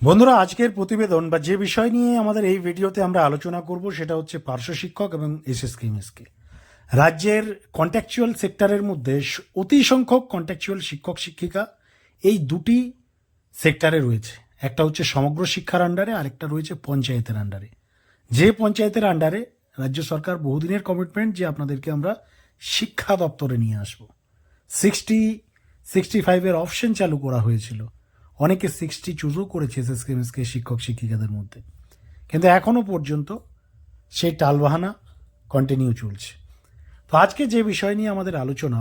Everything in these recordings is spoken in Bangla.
বন্ধুরা, আজকের প্রতিবেদন বা যে বিষয় নিয়ে আমাদের এই ভিডিওতে আমরা আলোচনা করব সেটা হচ্ছে পার্শ্ব শিক্ষক এবং এসএসকে এমএসকে রাজ্যের কন্ট্যাকচুয়াল সেক্টরের মধ্যে অতি সংখ্যক কন্ট্যাকচুয়াল শিক্ষক, শিক্ষিকা এই দুটি সেক্টরে রয়েছে। একটা হচ্ছে সমগ্র শিক্ষার আন্ডারে আরেকটা রয়েছে পঞ্চায়েতের আন্ডারে যে পঞ্চায়েতের আন্ডারে রাজ্য সরকার বহুদিনের কমিটমেন্ট যে আপনাদেরকে আমরা শিক্ষা দপ্তরে নিয়ে আসব। সিক্সটি সিক্সটি ফাইভের অপশন চালু করা হয়েছিল। অনেকে সিক্সটি চুজও করেছে এমএসকে শিক্ষক, শিক্ষিকাদের মধ্যে। কিন্তু এখনও পর্যন্ত সেই টালবাহানা কন্টিনিউ চলছে। তো আজকে যে বিষয় নিয়ে আমাদের আলোচনা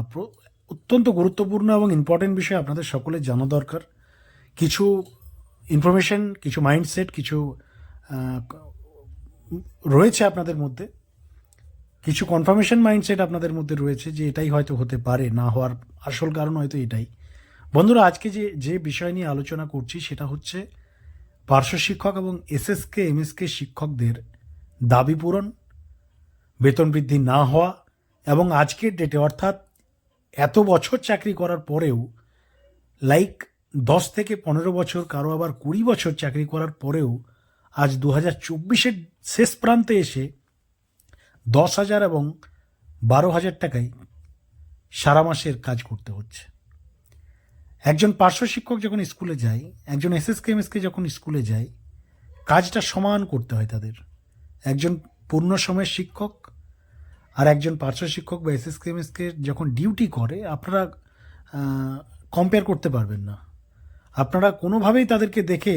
অত্যন্ত গুরুত্বপূর্ণ এবং ইম্পর্টেন্ট বিষয় আপনাদের সকলের জানা দরকার। কিছু ইনফরমেশন কিছু মাইন্ডসেট কিছু রয়েছে আপনাদের মধ্যে। কিছু কনফার্মেশন মাইন্ডসেট আপনাদের মধ্যে রয়েছে যে এটাই হয়তো হতে পারে, না হওয়ার আসল কারণ হয়তো এটাই। বন্ধুরা, আজকে যে যে বিষয় নিয়ে আলোচনা করছি সেটা হচ্ছে পার্শ্ব শিক্ষক এবং এসএসকে, এমএসকে শিক্ষকদের দাবি পূরণ, বেতন বৃদ্ধি না হওয়া এবং আজকের ডেটে অর্থাৎ এত বছর চাকরি করার পরেও লাইক দশ থেকে পনেরো বছর, কারও আবার কুড়ি বছর চাকরি করার পরেও আজ দু হাজার চব্বিশের শেষ প্রান্তে এসে দশ হাজার এবং বারো হাজার টাকায় সারা মাসের কাজ করতে হচ্ছে। একজন পার্শ্ব শিক্ষক যখন স্কুলে যায়, একজন এসএসকে এমএসকে যখন স্কুলে যায়, কাজটা সমান করতে হয় তাদের। একজন পূর্ণ সময়ের শিক্ষক আর একজন পার্শ্ব শিক্ষক বা এসএসকে এমএসকে যখন ডিউটি করে, আপনারা কম্পেয়ার করতে পারবেন না। আপনারা কোনোভাবেই তাদেরকে দেখে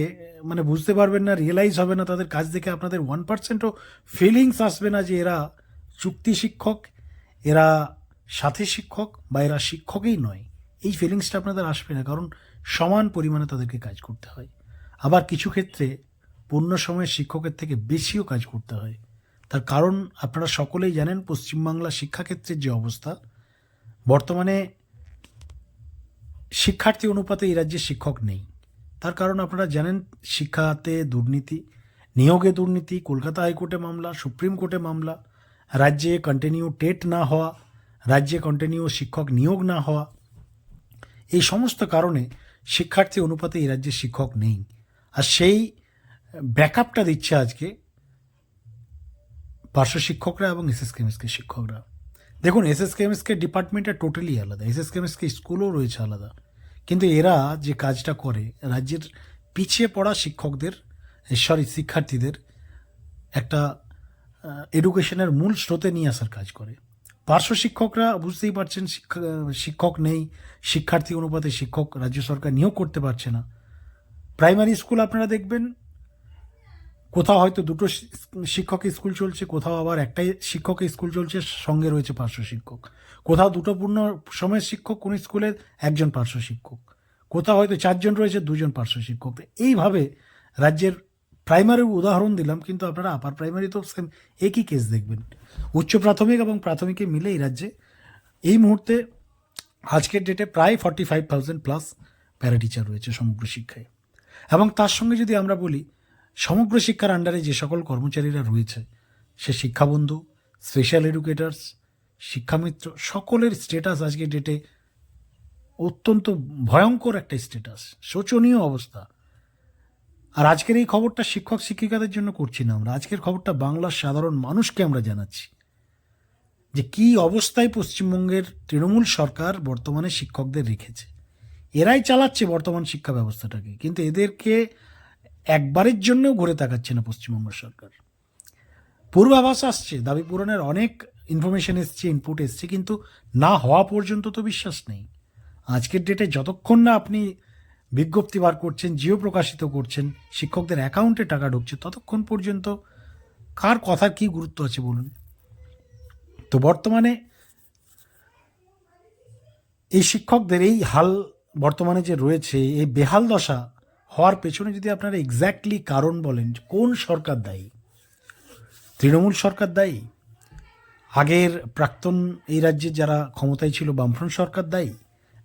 মানে বুঝতে পারবেন না রিয়েলাইজ হবে না তাদের কাজ দেখে আপনাদের ওয়ান পার্সেন্টও ফিলিংস আসবে না যে এরা চুক্তি শিক্ষক, এরা সাথী শিক্ষক বা এরা শিক্ষকই নয়। এই ফিলিংসটা আপনাদের আসবে না, কারণ সমান পরিমাণে তাদেরকে কাজ করতে হয়। আবার কিছু ক্ষেত্রে পূর্ণ সময়ে শিক্ষকের থেকে বেশিও কাজ করতে হয়। তার কারণ আপনারা সকলেই জানেন, পশ্চিমবাংলা শিক্ষাক্ষেত্রের যে অবস্থা, বর্তমানে শিক্ষার্থী অনুপাতে এই রাজ্যে শিক্ষক নেই। তার কারণ আপনারা জানেন, শিক্ষাতে দুর্নীতি, নিয়োগে দুর্নীতি, কলকাতা হাইকোর্টে মামলা, সুপ্রিম কোর্টে মামলা, রাজ্যে কন্টিনিউ টেট না হওয়া, রাজ্যে কন্টিনিউ শিক্ষক নিয়োগ না হওয়া এই সমস্ত কারণে শিক্ষার্থী অনুপাতে এই রাজ্যে শিক্ষক নেই। আর সেই ব্যাকআপটা দিচ্ছে আজকে পার্শ্ব শিক্ষকরা এবং এসএস কেমিস্টকে শিক্ষকরা। দেখুন এসএস কেমিস্টকে ডিপার্টমেন্টটা টোটালি আলাদা এসএস কেমিস্টকে স্কুলও রয়েছে আলাদা। কিন্তু এরা যে কাজটা করে, রাজ্যের পিছিয়ে পড়া শিক্ষকদের সরি শিক্ষার্থীদের একটা এডুকেশনের মূল স্রোতে নিয়ে আসার কাজ করে। পার্শ্ব শিক্ষকরা বুঝতেই পারছেন শিক্ষা- শিক্ষক নেই, শিক্ষার্থী অনুপাতে শিক্ষক রাজ্য সরকার নিয়োগ করতে পারছে না। প্রাইমারি স্কুল আপনারা দেখবেন, কোথাও হয়তো দুটো শিক্ষক স্কুল চলছে, কোথাও আবার একটাই শিক্ষক স্কুল চলছে, সঙ্গে রয়েছে পার্শ্ব শিক্ষক। কোথাও দুটো পূর্ণ সময়ের শিক্ষক, কোন স্কুলে একজন পার্শ্ব শিক্ষক। কোথাও হয়তো চারজন রয়েছে, দুজন পার্শ্ব শিক্ষক। এইভাবে রাজ্যের প্রাইমারির উদাহরণ দিলাম, কিন্তু আপনারা আপার প্রাইমারি তো সেম একই কেস দেখবেন। উচ্চ প্রাথমিক এবং প্রাথমিকে মিলে এই রাজ্যে এই মুহূর্তে আজকের ডেটে প্রায় forty five thousand plus para teacher রয়েছে সমগ্র শিক্ষায়। এবং তার সঙ্গে যদি আমরা বলি, সমগ্র শিক্ষার আন্ডারে যে সকল কর্মচারীরা রয়েছে, সে শিক্ষাবন্ধু স্পেশাল এডুকেটার্স শিক্ষামিত্র, সকলের স্টেটাস আজকের ডেটে অত্যন্ত ভয়ঙ্কর একটা স্টেটাস শোচনীয় অবস্থা। আর আজকের এই খবরটা শিক্ষক শিক্ষিকাদের জন্য করছি না আমরা। আজকের খবরটা বাংলার সাধারণ মানুষকে আমরা জানাচ্ছি যে কি অবস্থায় পশ্চিমবঙ্গের তৃণমূল সরকার বর্তমানে শিক্ষকদের রেখেছে। এরাই চালাচ্ছে বর্তমান শিক্ষা ব্যবস্থাটাকে, কিন্তু এদেরকে একবারের জন্যও ঘুরে তাকাচ্ছে না পশ্চিমবঙ্গ সরকার। পূর্বাভাস আসছে, দাবি পূরণের অনেক ইনফরমেশন এসছে ইনপুট এসছে, কিন্তু না হওয়া পর্যন্ত তো বিশ্বাস নেই। আজকের ডেটে যতক্ষণ না আপনি বিজ্ঞপ্তি বার করছেন, জিও প্রকাশিত করছেন, শিক্ষকদের অ্যাকাউন্টে টাকা ঢুকছে, ততক্ষণ পর্যন্ত কার কথার কি গুরুত্ব আছে বলুন? তো বর্তমানে এই শিক্ষকদের এই হাল বর্তমানে যে রয়েছে, এই বেহাল দশা হওয়ার পেছনে যদি আপনারা এক্স্যাক্টলি কারণ বলেন কোন সরকার দায়ী? তৃণমূল সরকার দায়ী? আগের প্রাক্তন এই রাজ্যের যারা ক্ষমতায় ছিল বামফ্রন্ট সরকার দায়ী?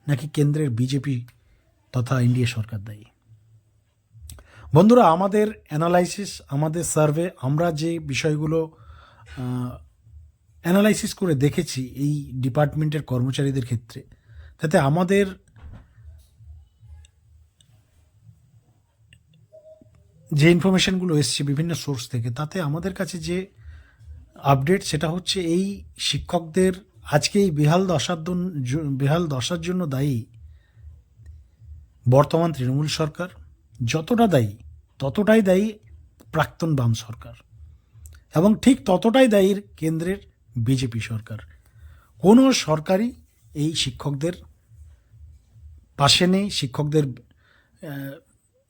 নাকি কেন্দ্রের বিজেপি তথা ইন্ডিয়া সরকার দায়ী। বন্ধুরা, আমাদের অ্যানালাইসিস আমাদের সার্ভে আমরা যে বিষয়গুলো অ্যানালাইসিস করে দেখেছি এই ডিপার্টমেন্টের কর্মচারীদের ক্ষেত্রে, তাতে আমাদের যে ইনফরমেশনগুলো এসছে বিভিন্ন সোর্স থেকে, তাতে আমাদের কাছে যে আপডেট সেটা হচ্ছে এই শিক্ষকদের আজকে এই বেহাল দশার বেহাল দশার জন্য দায়ী বর্তমান তৃণমূল সরকার যতটা দায়ী, ততটাই দায়ী প্রাক্তন বাম সরকার। এবং ঠিক ততটাই দায়ী কেন্দ্রের বিজেপি সরকার। কোনো সরকারই এই শিক্ষকদের পাশে নেই, শিক্ষকদের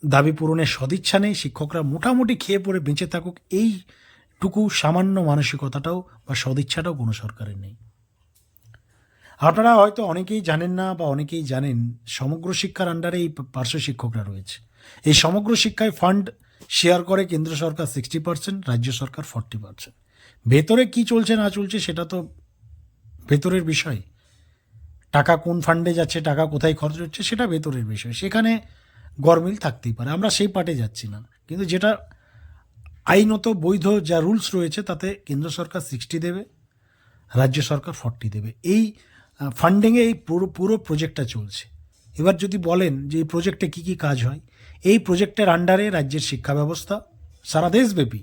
দাবি পূরণের সদিচ্ছা নেই, শিক্ষকরা মোটামুটি খেয়ে পড়ে বেঁচে থাকুক, এইটুকু সামান্য মানসিকতাটাও বা সদিচ্ছাটাও কোনো সরকারের নেই। আপনারা হয়তো অনেকেই জানেন না বা অনেকেই জানেন, সমগ্র শিক্ষার আন্ডারে এই পার্শ্ব শিক্ষকরা রয়েছে। এই সমগ্র শিক্ষায় ফান্ড শেয়ার করে কেন্দ্র সরকার সিক্সটি পার্সেন্ট, রাজ্য সরকার ফর্টি পার্সেন্ট। ভেতরে কি চলছে, না চলছে সেটা তো ভেতরের বিষয়। টাকা কোন ফান্ডে যাচ্ছে, টাকা কোথায় খরচ হচ্ছে সেটা ভেতরের বিষয়। সেখানে গরমিল থাকতেই পারে, আমরা সেই পার্টে যাচ্ছি না। কিন্তু যেটা আইনত বৈধ যা রুলস রয়েছে, তাতে কেন্দ্র সরকার সিক্সটি দেবে, রাজ্য সরকার ফর্টি দেবে। এই ফান্ডিংয়ে এই পুরো পুরো প্রজেক্টটা চলছে। এবার যদি বলেন যে এই প্রজেক্টে কী কী কাজ হয়, এই প্রজেক্টের আন্ডারে রাজ্যের শিক্ষা ব্যবস্থা, সারা দেশব্যাপী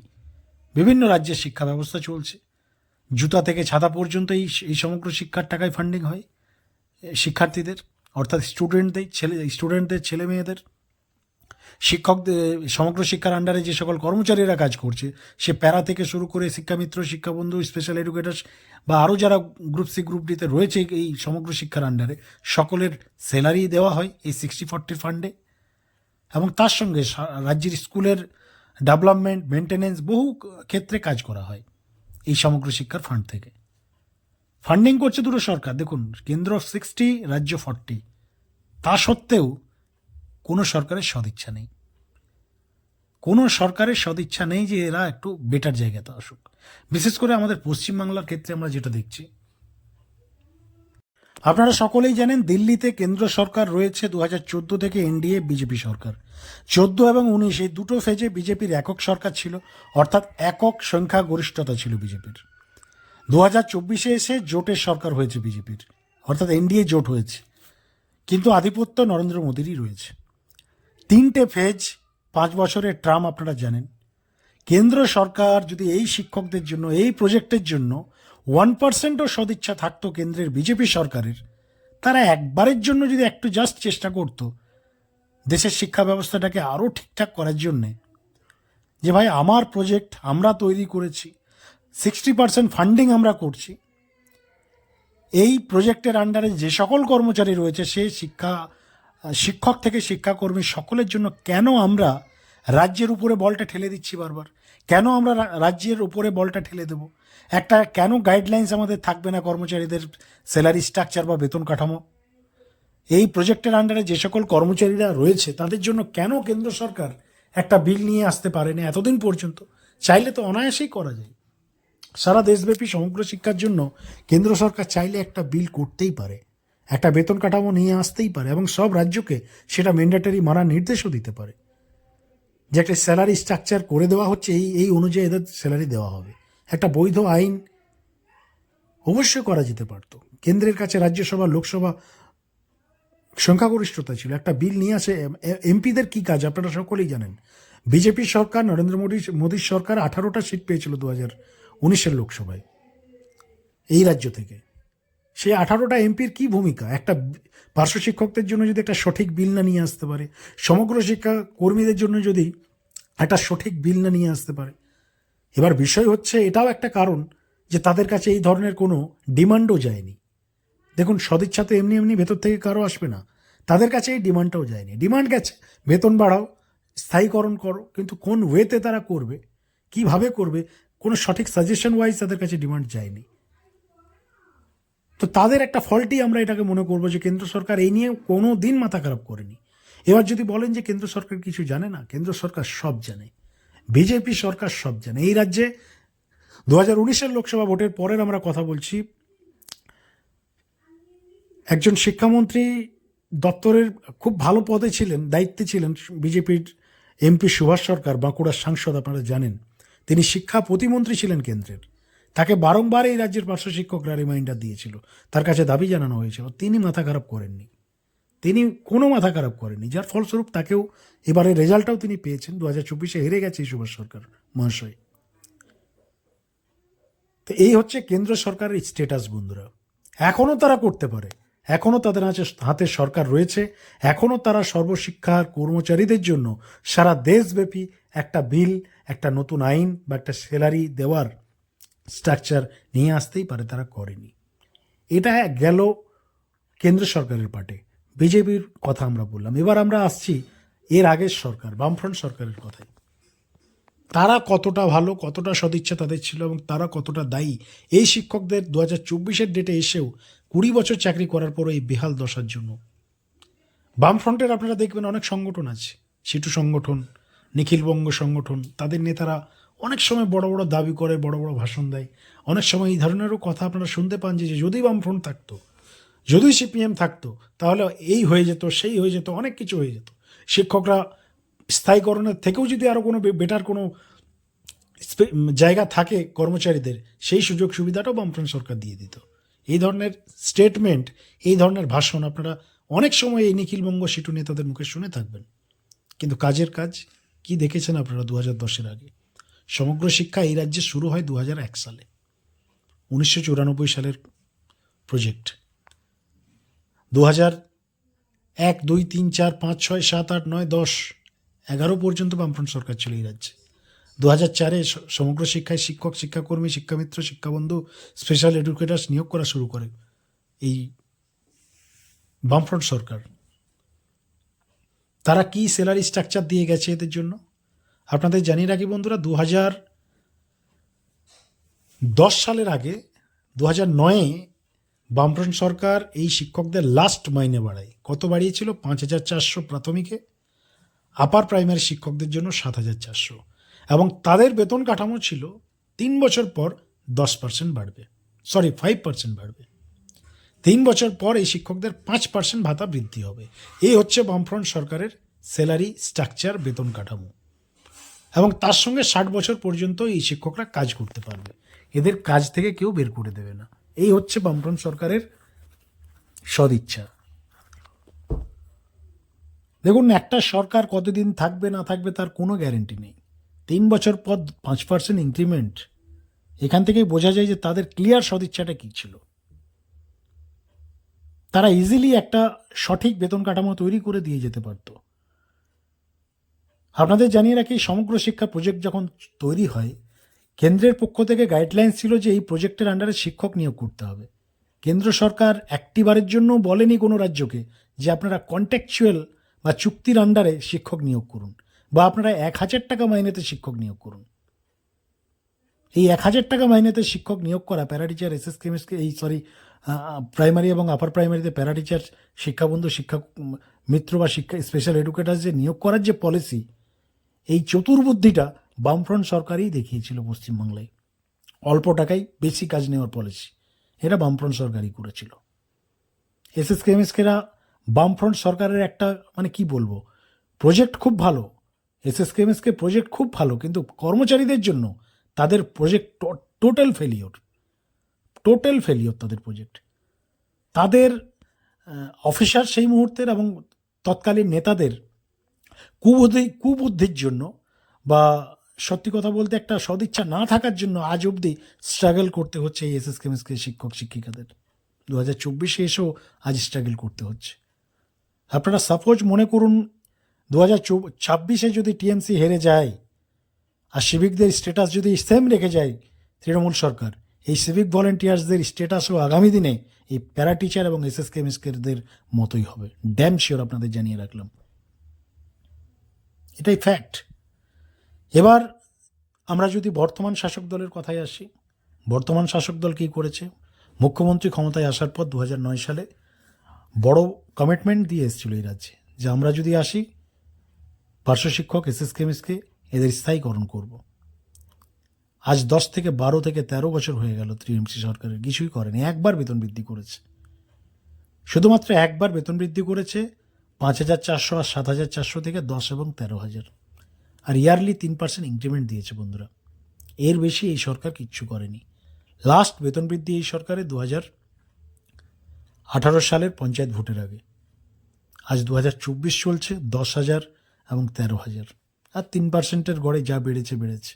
বিভিন্ন রাজ্যের শিক্ষা ব্যবস্থা চলছে। জুতা থেকে ছাতা পর্যন্ত এই এই সমগ্র শিক্ষার টাকায় ফান্ডিং হয় শিক্ষার্থীদের, অর্থাৎ স্টুডেন্টদের ছেলে স্টুডেন্টদের ছেলে মেয়েদের শিক্ষকদের, সমগ্র শিক্ষার আন্ডারে যে সকল কর্মচারীরা কাজ করছে, সে প্যারা থেকে শুরু করে শিক্ষামিত্র, শিক্ষাবন্ধু স্পেশাল এডুকেটার্স বা আরও যারা গ্রুপ সি গ্রুপ ডিতে রয়েছে এই সমগ্র শিক্ষার আন্ডারে সকলের স্যালারি দেওয়া হয় এই সিক্সটি ফর্টি ফান্ডে এবং তার সঙ্গে রাজ্যের স্কুলের ডেভেলপমেন্ট মেনটেনেন্স বহু ক্ষেত্রে কাজ করা হয় এই সমগ্র শিক্ষার ফান্ড থেকে। ফান্ডিং করছে দুটো সরকার। দেখুন, কেন্দ্র সিক্সটি রাজ্য ফর্টি তা সত্ত্বেও কোনো সরকারের সদিচ্ছা নেই। কোনো সরকারের সদিচ্ছা নেই যে এরা একটু বেটার জায়গাতে আসুক। বিশেষ করে আমাদের পশ্চিমবাংলার ক্ষেত্রে আমরা যেটা দেখছি। আপনারা সকলেই জানেন দিল্লিতে কেন্দ্র সরকার রয়েছে দু চোদ্দ থেকে এনডিএ, বিজেপি সরকার। চোদ্দ এবং উনিশ এই দুটো ফেজে বিজেপির একক সরকার ছিল, অর্থাৎ একক সংখ্যা গরিষ্ঠতা ছিল বিজেপির। দু হাজার চব্বিশে এসে জোটের সরকার হয়েছে বিজেপির, অর্থাৎ এনডিএ জোট হয়েছে। কিন্তু আধিপত্য নরেন্দ্র মোদীরই রয়েছে। তিনটে ফেজ, পাঁচ বছরের ট্রাম আপনারা জানেন। কেন্দ্র সরকার যদি এই শিক্ষকদের জন্য, এই প্রজেক্টের জন্য ওয়ান পার্সেন্টও সদিচ্ছা থাকতো কেন্দ্রের বিজেপি সরকারের, তারা একবারের জন্য যদি একটু জাস্ট চেষ্টা করত, দেশের শিক্ষা ব্যবস্থাটাকে আরও ঠিকঠাক করার জন্যে, যে ভাই আমার প্রজেক্ট আমরা তৈরি করেছি, সিক্সটি পার্সেন্ট ফান্ডিং আমরা করছি, এই প্রজেক্টের আন্ডারে যে সকল কর্মচারী রয়েছে, সে শিক্ষা শিক্ষক থেকে শিক্ষাকর্মী সকলের জন্য কেন আমরা রাজ্যের উপরে বলটা ঠেলে দিচ্ছি বারবার? কেন আমরা রাজ্যের উপরে বলটা ঠেলে দেব? একটা কেন গাইডলাইন্স আমাদের থাকবে না কর্মচারীদের স্যালারি স্ট্রাকচার বা বেতন কাঠামো? এই প্রজেক্টের আন্ডারে যে সকল কর্মচারীরা রয়েছে, তাদের জন্য কেন কেন্দ্র সরকার একটা বিল নিয়ে আসতে পারেনি এতদিন পর্যন্ত? চাইলে তো অনায়াসেই করা যায়। সারা দেশব্যাপী সমগ্র শিক্ষার জন্য কেন্দ্র সরকার চাইলে একটা বিল করতেই পারে। একটা বেতন কাঠামো নিয়ে আসতেই পারে এবং সব রাজ্যকে সেটা ম্যান্ডেটারি মানার নির্দেশও দিতে পারে। যে একটা স্যালারি স্ট্রাকচার করে দেওয়া হচ্ছে, এই এই অনুযায়ী এদের স্যালারি দেওয়া হবে। একটা বৈধ আইন অবশ্যই করা যেতে পারত। কেন্দ্রের কাছে রাজ্যসভা, লোকসভা সংখ্যাগরিষ্ঠতা ছিল। একটা বিল নিয়ে আসে এমপিদের কি কাজ আপনারা সকলেই জানেন। বিজেপি সরকার, নরেন্দ্র মোদী, মোদীর সরকার আঠারোটা সিট পেয়েছিল দু হাজার উনিশের লোকসভায়। এই রাজ্য থেকে। সেই আঠারোটা এমপির কি ভূমিকা? একটা পার্শ্ব শিক্ষকদের জন্য যদি একটা সঠিক বিল না নিয়ে আসতে পারে, সমগ্র শিক্ষা কর্মীদের জন্য যদি একটা সঠিক বিল না নিয়ে আসতে পারে, এবার বিষয় হচ্ছে এটাও একটা কারণ যে তাদের কাছে এই ধরনের কোনো ডিমান্ডও যায়নি। দেখুন, সদিচ্ছা তো এমনি এমনি ভেতর থেকে কারও আসবে না। তাদের কাছে এই ডিমান্ডটাও যায়নি। ডিমান্ড গেছে, বেতন বাড়াও, স্থায়ীকরণ করো, কিন্তু কোন ওয়েতে তারা করবে, কীভাবে করবে, কোনো সঠিক সাজেশন ওয়াইজ তাদের কাছে ডিমান্ড যায়নি। তো তাদের একটা ফল্টই আমরা এটাকে মনে করব যে কেন্দ্র সরকার এই নিয়ে কোনো দিন মাথা খারাপ করেনি। এবার যদি বলেন যে কেন্দ্র সরকার কিছু জানে না, কেন্দ্র সরকার সব জানে। বিজেপি সরকার সব জানে। এই রাজ্যে দু হাজার উনিশের লোকসভা ভোটের পরের আমরা কথা বলছি, একজন শিক্ষামন্ত্রী দপ্তরের খুব ভালো পদে ছিলেন, দায়িত্বে ছিলেন বিজেপির এমপি সুভাষ সরকার, বাঁকুড়ার সাংসদ আপনারা জানেন। তিনি শিক্ষা প্রতিমন্ত্রী ছিলেন কেন্দ্রের। তাকে বারংবার এই রাজ্যের পার্শ্ব শিক্ষকরা রিমাইন্ডার দিয়েছিল। তার কাছে দাবি জানানো হয়েছিল, তিনি মাথা খারাপ করেননি। তিনি কোনো মাথা খারাপ করেনি যার ফলস্বরূপ তাকেও এবারে রেজাল্টটাও তিনি পেয়েছেন। দু হাজার চব্বিশে হেরে গেছে এই সুভাষ সরকার, মহাশয়। তো এই হচ্ছে কেন্দ্র সরকারের স্টেটাস বন্ধুরা। এখনও তারা করতে পারে। এখনও তাদের হাতে হাতে সরকার রয়েছে। এখনও তারা সর্বশিক্ষার কর্মচারীদের জন্য সারা দেশব্যাপী একটা বিল, একটা নতুন আইন বা একটা স্যালারি দেওয়ার স্ট্রাকচার নিয়ে আসতেই পারে তারা করেনি। এটা গেল কেন্দ্র সরকারের পাটে। বিজেপির কথা আমরা বললাম। এবার আমরা আসছি এর আগের সরকার, বামফ্রন্ট সরকারের কথায় তারা কতটা ভালো, কতটা সদিচ্ছা তাদের ছিল এবং তারা কতটা দায়ী? এই শিক্ষকদের দু হাজার চব্বিশের ডেটে এসেও কুড়ি বছর চাকরি করার পরও এই বেহাল দশার জন্য। বামফ্রন্টের আপনারা দেখবেন অনেক সংগঠন আছে। সিটু সংগঠন, নিখিলবঙ্গ সংগঠন, তাদের নেতারা অনেক সময় বড় বড় দাবি করে, বড় বড় ভাষণ দেয়। অনেক সময় এই ধরনেরও কথা আপনারা শুনতে পান যে যদি বামফ্রন্ট থাকতো, যদি সিপিএম থাকতো, তাহলে এই হয়ে যেত, সেই হয়ে যেত, অনেক কিছু হয়ে যেত। শিক্ষকরা স্থায়ীকরণের থেকেও যদি আরও কোনো বেটার কোনো জায়গা থাকে কর্মচারীদের, সেই সুযোগ সুবিধাটাও বামফ্রন্ট সরকার দিয়ে দিত। এই ধরনের স্টেটমেন্ট এই ধরনের ভাষণ আপনারা অনেক সময় এই নিখিলবঙ্গ সিটু নেতাদের মুখে শুনে থাকবেন। কিন্তু কাজের কাজ কি দেখেছেন আপনারা দু হাজার দশের আগে? সমগ্র শিক্ষা এই রাজ্যে শুরু হয় দু সালে। উনিশশো চুরানব্বই সালের প্রজেক্ট দু হাজার এক, দুই, তিন, চার, পাঁচ, ছয়, সাত, আট, নয়, দশ, এগারো পর্যন্ত বামফ্রন্ট সরকার ছিল এই রাজ্যে। দু হাজার চারে সমগ্র শিক্ষায় শিক্ষক, শিক্ষাকর্মী, শিক্ষামিত্র, শিক্ষাবন্ধু স্পেশাল এডুকেটার্স নিয়োগ করা শুরু করে এই বামফ্রন্ট সরকার। তারা কি স্যালারি স্ট্রাকচার দিয়ে গেছে এদের জন্য? আপনাদের জানিয়ে রাখি বন্ধুরা দু হাজার দশ সালের আগে দু হাজার নয়ে বামফ্রন্ট সরকার এই শিক্ষকদের লাস্ট মাইনে বাড়ায়। কত বাড়িয়েছিল? পাঁচ হাজার চারশো প্রাথমিকে। আপার প্রাইমারি শিক্ষকদের জন্য সাত হাজার চারশো। এবং তাদের বেতন কাঠামো ছিল, তিন বছর পর দশ পার্সেন্ট বাড়বে। সরি ফাইভ পার্সেন্ট বাড়বে। তিন বছর পর এই শিক্ষকদের পাঁচ পার্সেন্ট ভাতা বৃদ্ধি হবে। এই হচ্ছে বামফ্রন্ট সরকারের স্যালারি স্ট্রাকচার বেতন কাঠামো। এবং তার সঙ্গে ষাট বছর পর্যন্ত এই শিক্ষকরা কাজ করতে পারবে। এদের কাজ থেকে কেউ বের করে দেবে না। এই হচ্ছে বামফ্রন্ট সরকারের সদিচ্ছা। দেখুন, একটা সরকার কতদিন থাকবে, না থাকবে তার কোনো গ্যারেন্টি নেই। তিন বছর পর পাঁচ পার্সেন্ট ইনক্রিমেন্ট। এখান থেকেই বোঝা যায় যে তাদের ক্লিয়ার সদিচ্ছাটা কী ছিল। তারা ইজিলি একটা সঠিক বেতন কাঠামো তৈরি করে দিয়ে যেতে পারত। আপনাদের জানিয়ে রাখি, সমগ্র শিক্ষা প্রজেক্ট যখন তৈরি হয়, কেন্দ্রের পক্ষ থেকে গাইডলাইন ছিল যে এই প্রজেক্টের আন্ডারে শিক্ষক নিয়োগ করতে হবে। কেন্দ্র সরকার একটিবারের জন্য বলেনি কোনো রাজ্যকে যে আপনারা কন্ট্যাকচুয়াল বা চুক্তির আন্ডারে শিক্ষক নিয়োগ করুন বা আপনারা এক হাজার টাকা মাইনেতে শিক্ষক নিয়োগ করুন। এই এক হাজার টাকা মাইনেতে শিক্ষক নিয়োগ করা প্যারাটিচার এস এস কেমিস্টকে এই সরি প্রাইমারি এবং আপার প্রাইমারিতে প্যারাটিচার শিক্ষাবন্ধু শিক্ষা মিত্র বা শিক্ষা স্পেশাল এডুকেটার যে নিয়োগ করার যে পলিসি এই চতুর্বুদ্ধিটা বামফ্রন্ট সরকারই দেখিয়েছিল পশ্চিমবাংলায়। অল্প টাকায় বেশি কাজ নেওয়ার পলিসি এটা বামফ্রন্ট সরকারই করেছিল। এস এস কেমিস্টকেরা বামফ্রন্ট সরকারের একটা মানে কি বলব, প্রজেক্ট খুব ভালো। এস এস প্রজেক্ট খুব ভালো, কিন্তু কর্মচারীদের জন্য তাদের project total failure total failure তাদের প্রজেক্ট। তাদের অফিসার সেই মুহূর্তের এবং তৎকালীন নেতাদের কুবুদ্ধি কুবুদ্ধির জন্য বা সত্যি কথা বলতে একটা সদিচ্ছা না থাকার জন্য আজ অবধি স্ট্রাগল করতে হচ্ছে এই এস এস কেমিস্ট্রি শিক্ষক, শিক্ষিকাদের। দু হাজার চব্বিশে এসেও আজ স্ট্রাগল করতে হচ্ছে। আপনারা সাপোজ মনে করুন দু হাজার ছাব্বিশে যদি টিএমসি হেরে যায় আর সিভিকদের স্ট্যাটাস যদি সেম রেখে যায় তৃণমূল সরকার, এই সিভিক ভলেন্টিয়ার্সদের স্ট্যাটাসও আগামী দিনে এই প্যারা টিচার এবং এস এস কেমিস্টদের মতোই হবে। ড্যাম শিওর আপনাদের জানিয়ে রাখলাম। এটাই ফ্যাক্ট এবার আমরা যদি বর্তমান শাসক দলের কথায় আসি, বর্তমান শাসক দল কী করেছে? মুখ্যমন্ত্রী ক্ষমতায় আসার পর দু সালে বড় কমিটমেন্ট দিয়ে এসেছিল এই রাজ্যে। যে আমরা যদি আসি, পার্শ্ব শিক্ষক এস এস কেমিস্টকে এদের স্থায়ীকরণ করব। আজ দশ থেকে বারো থেকে তেরো বছর হয়ে গেল ত্রিএমসি সরকারের, কিছুই করেনি, একবার বেতন বৃদ্ধি করেছে। শুধুমাত্র একবার বেতন বৃদ্ধি করেছে পাঁচ হাজার চারশো আর সাত হাজার চারশো থেকে দশ এবং তেরো হাজার। আর ইয়ারলি তিন পার্সেন্ট ইনক্রিমেন্ট দিয়েছে বন্ধুরা। এর বেশি এই সরকার কিচ্ছু করেনি। লাস্ট বেতন বৃদ্ধি এই সরকারে দু হাজার আঠারো সালের পঞ্চায়েত ভোটের আগে। আজ দু হাজার চব্বিশ চলছে দশ হাজার এবং তেরো হাজার। আর তিন পার্সেন্টের গড়ে যা বেড়েছে বেড়েছে।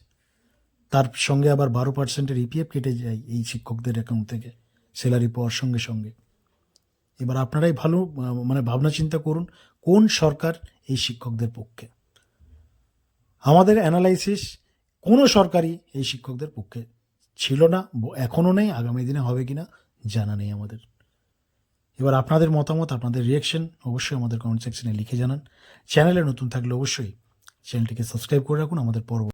তার সঙ্গে আবার বারো পার্সেন্টের ইপিএফ কেটে যায় এই শিক্ষকদের অ্যাকাউন্ট থেকে। স্যালারি পাওয়ার সঙ্গে সঙ্গে। এবার আপনারাই ভালো মানে ভাবনা চিন্তা করুন, কোন সরকার এই শিক্ষকদের পক্ষে? আমাদের অ্যানালাইসিস কোনো সরকারই এই শিক্ষকদের পক্ষে ছিল না এখনও নেই, আগামী দিনে হবে কিনা জানা নেই আমাদের। এবার আপনাদের মতামত, আপনাদের রিয়াকশন অবশ্যই আমাদের কমেন্ট সেকশনে লিখে জানান। চ্যানেলে নতুন থাকলে অবশ্যই চ্যানেলটিকে সাবস্ক্রাইব করে রাখুন, আমাদের পরবর্তী